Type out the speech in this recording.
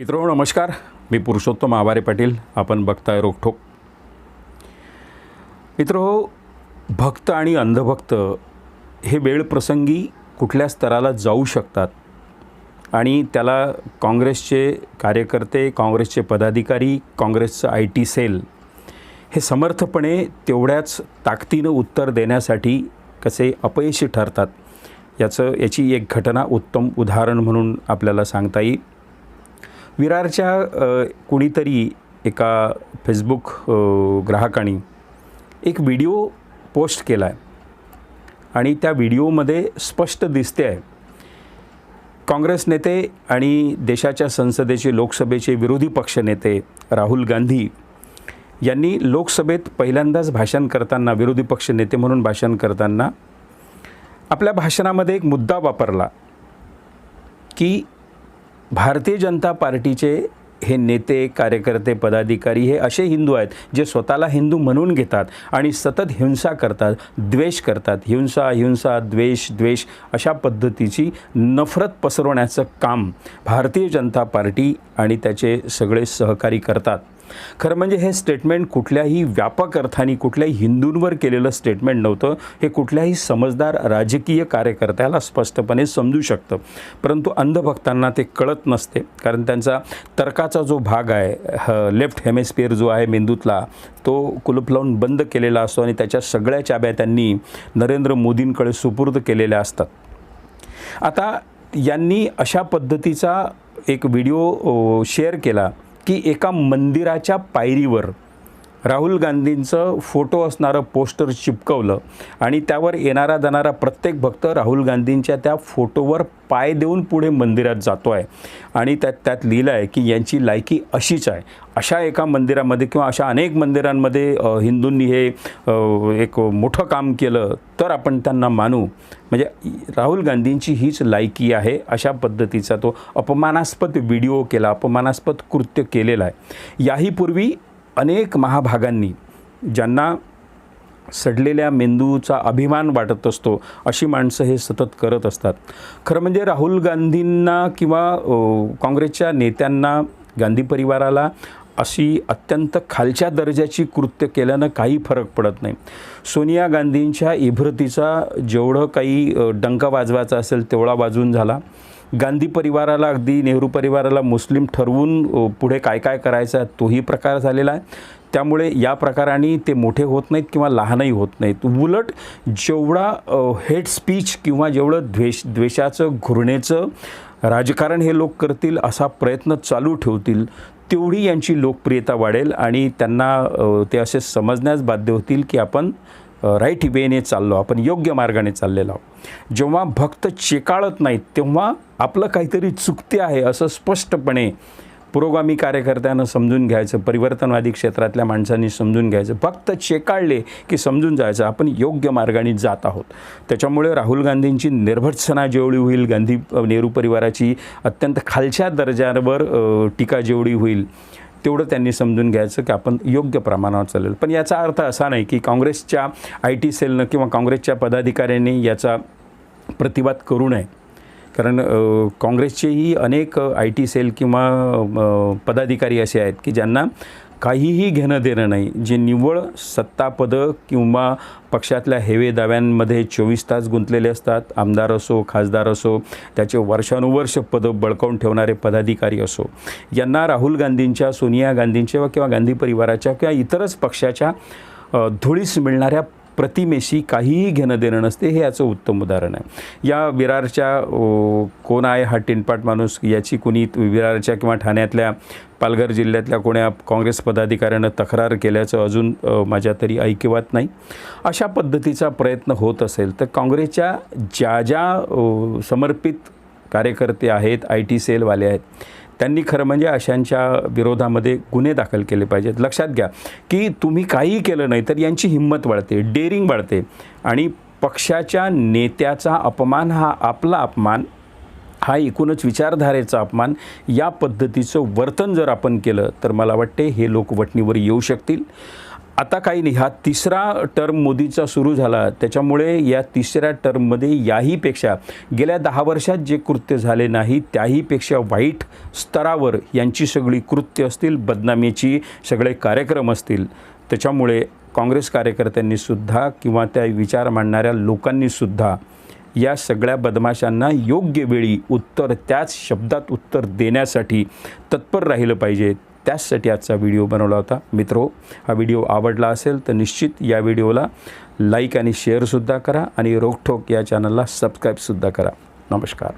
मित्रो नमस्कार. मी पुरुषोत्तम आवारे पाटील. आपण बघताय रोखोक मित्रो भक्त आणि अंधभक्त हे वेळप्रसंगी कुठल्या स्तराला जाऊ शकतात? आणि त्याला काँग्रेसचे कार्यकर्ते काँग्रेसचे पदाधिकारी काँग्रेसचं आय टी सेल हे समर्थपणे तेवढ्याच ताकदीनं उत्तर देण्यासाठी कसे अपयशी ठरतात? याचं याची एक घटना उत्तम उदाहरण म्हणून आपल्याला सांगता येईल. विरारच्या कुणीतरी एका फेसबुक ग्राहकाने एक व्हिडिओ पोस्ट केला आहे आणि त्या व्हिडिओमध्ये स्पष्ट दिसते आहे. काँग्रेस नेते आणि देशाच्या संसदेचे लोकसभेचे विरोधी पक्षनेते राहुल गांधी यांनी लोकसभेत पहिल्यांदाच भाषण करताना विरोधी पक्षनेते म्हणून भाषण करताना आपल्या भाषणामध्ये एक मुद्दा वापरला की भारतीय जनता पार्टीचे हे नेते कार्यकर्ते पदाधिकारी हे असे हिंदू आहेत जे स्वतःला हिंदू म्हणून घेतात आणि सतत हिंसा करतात द्वेष करतात. हिंसा हिंसा द्वेष द्वेष अशा पद्धतीची नफरत पसरवण्याचं काम भारतीय जनता पार्टी आणि त्याचे सगळे सहकारी करतात. खरं म्हणजे हे स्टेटमेंट कुठल्याही व्यापक अर्थाने कुठल्याही हिंदूंवर केलेलं स्टेटमेंट नव्हतं. हे कुठल्याही समजदार राजकीय कार्यकर्त्याला स्पष्टपणे समजू शकतं. परंतु अंधभक्तांना ते कळत नसते. कारण त्यांचा तर्काचा जो भाग आहे लेफ्ट हेमेस्पियर जो आहे मेंदूतला तो कुलूप लावून बंद केलेला असतो आणि त्याच्या सगळ्या चाब्या त्यांनी नरेंद्र मोदींकडे सुपूर्द केलेल्या असतात. आता यांनी अशा पद्धतीचा एक व्हिडिओ शेअर केला. की एका मंदिराच्या पायरीवर राहुल गांधींचं फोटो असणारं पोस्टर चिपकवलं आणि त्यावर येणारा जाणारा प्रत्येक भक्त राहुल गांधींच्या त्या फोटोवर पाय देऊन पुढे मंदिरात जातो आहे आणि त्यात त्यात लिहिलं आहे की यांची लायकी अशीच आहे. अशा एका मंदिरामध्ये किंवा अशा अनेक मंदिरांमध्ये हिंदूंनी हे एक मोठं काम केलं तर आपण त्यांना मानू. म्हणजे राहुल गांधींची हीच लायकी आहे अशा पद्धतीचा तो अपमानास्पद व्हिडिओ केला अपमानास्पद कृत्य केलेला आहे. याही पूर्वी अनेक महाभागांनी ज्यांना सडलेल्या मेंदूचा अभिमान वाटत असतो अशी माणसं हे सतत करत असतात. खरं म्हणजे राहुल गांधींना किंवा काँग्रेसच्या नेत्यांना गांधी परिवाराला अशी अत्यंत खालच्या दर्जाची कृत्य केल्यानं काही फरक पडत नाही. सोनिया गांधींच्या इभ्रतीचा जेवढं काही डंका वाजवायचा असेल तेवढा वाजून झाला. गांधी परिवाराला अगदी नेहरू परिवाराला मुस्लिम ठरवून पुढे काय काय करायचं आहे तोही प्रकार झालेला आहे. त्यामुळे या प्रकाराने ते मोठे होत नाहीत किंवा लहानही होत नाहीत. उलट जेवढा हेड स्पीच किंवा जेवढं द्वेष द्वेषाचं घृणेचं राजकारण हे लोक करतील असा प्रयत्न चालू ठेवतील तेवढी यांची लोकप्रियता वाढेल आणि त्यांना ते असे समजण्यास बाध्य होतील की आपण राईट वेने चाललो आपण योग्य मार्गाने चाललेलो आहोत. जेव्हा भक्त चेकाळत नाहीत तेव्हा आपलं काहीतरी चुकते आहे असं स्पष्टपणे पुरोगामी कार्यकर्त्यानं समजून घ्यायचं परिवर्तनवादी क्षेत्रातल्या माणसांनी समजून घ्यायचं फक्त चेकाळले की समजून जायचं आपण योग्य मार्गाने जात आहोत. त्याच्यामुळे राहुल गांधींची निर्भत्सना जेवढी होईल गांधी नेहरू परिवाराची अत्यंत खालच्या दर्जावर टीका जेवढी होईल तेवढं त्यांनी समजून घ्यायचं की आपण योग्य प्रमाणावर चालेल पण याचा अर्थ असा नाही की काँग्रेसच्या आय टी सेलनं किंवा काँग्रेसच्या पदाधिकाऱ्यांनी याचा प्रतिवाद करू नये. कारण काँग्रेसचेही अनेक आय टी सेल किंवा पदाधिकारी असे आहेत की ज्यांना काहीही घेणं देणं नाही. जे निव्वळ सत्तापदं किंवा पक्षातल्या हेवे दाव्यांमध्ये चोवीस तास गुंतलेले असतात. आमदार असो खासदार असो त्याचे वर्षानुवर्ष पदं बळकावून ठेवणारे पदाधिकारी असो. यांना राहुल गांधींच्या सोनिया गांधींच्या किंवा गांधी परिवाराच्या किंवा इतरच पक्षाच्या धुळीस मिळणाऱ्या प्रतिमेशी काहीही घेणं देणं नसते हे याचं उत्तम उदाहरण आहे. या विरारच्या कोण आहे हा टिनपाट माणूस याची कुणी विरारच्या किंवा ठाण्यातल्या पालघर जिल्ह्यातल्या कोण्या काँग्रेस पदाधिकाऱ्यानं तक्रार केल्याचं अजून माझ्या तरी ऐकिवात नाही. अशा पद्धतीचा प्रयत्न होत असेल तर काँग्रेसच्या ज्या ज्या समर्पित कार्यकर्ते आहेत आय टी सेलवाले आहेत त्यांनी खरं म्हणजे अशांच्या विरोधामध्ये गुन्हे दाखल केले पाहिजेत. लक्षात घ्या की तुम्ही काहीही केलं नाही तर यांची हिंमत वाढते डेअरिंग वाढते आणि पक्षाच्या नेत्याचा अपमान हा आपला अपमान हा एकूणच विचारधारेचा अपमान या पद्धतीचं वर्तन जर आपण केलं तर मला वाटते हे लोक वटणीवर येऊ शकतील. आता काही नाही हा तिसरा टर्म मोदीचा सुरू झाला. त्याच्यामुळे या तिसऱ्या टर्ममध्ये याहीपेक्षा गेल्या दहा वर्षात जे कृत्य झाले नाही त्याहीपेक्षा वाईट स्तरावर यांची सगळी कृत्य असतील बदनामीची सगळे कार्यक्रम असतील. त्याच्यामुळे काँग्रेस कार्यकर्त्यांनीसुद्धा किंवा त्या विचार मांडणाऱ्या लोकांनीसुद्धा या सगळ्या बदमाशांना योग्य वेळी उत्तर त्याच शब्दात उत्तर देण्यासाठी तत्पर राहिलं पाहिजे. त्याचसाठी आजचा व्हिडिओ बनवला होता. मित्रो हा व्हिडिओ आवडला असेल तर निश्चित या व्हिडिओला लाईक आणि शेअरसुद्धा करा आणि रोकठोक या चॅनलला सबस्क्राईबसुद्धा करा. नमस्कार.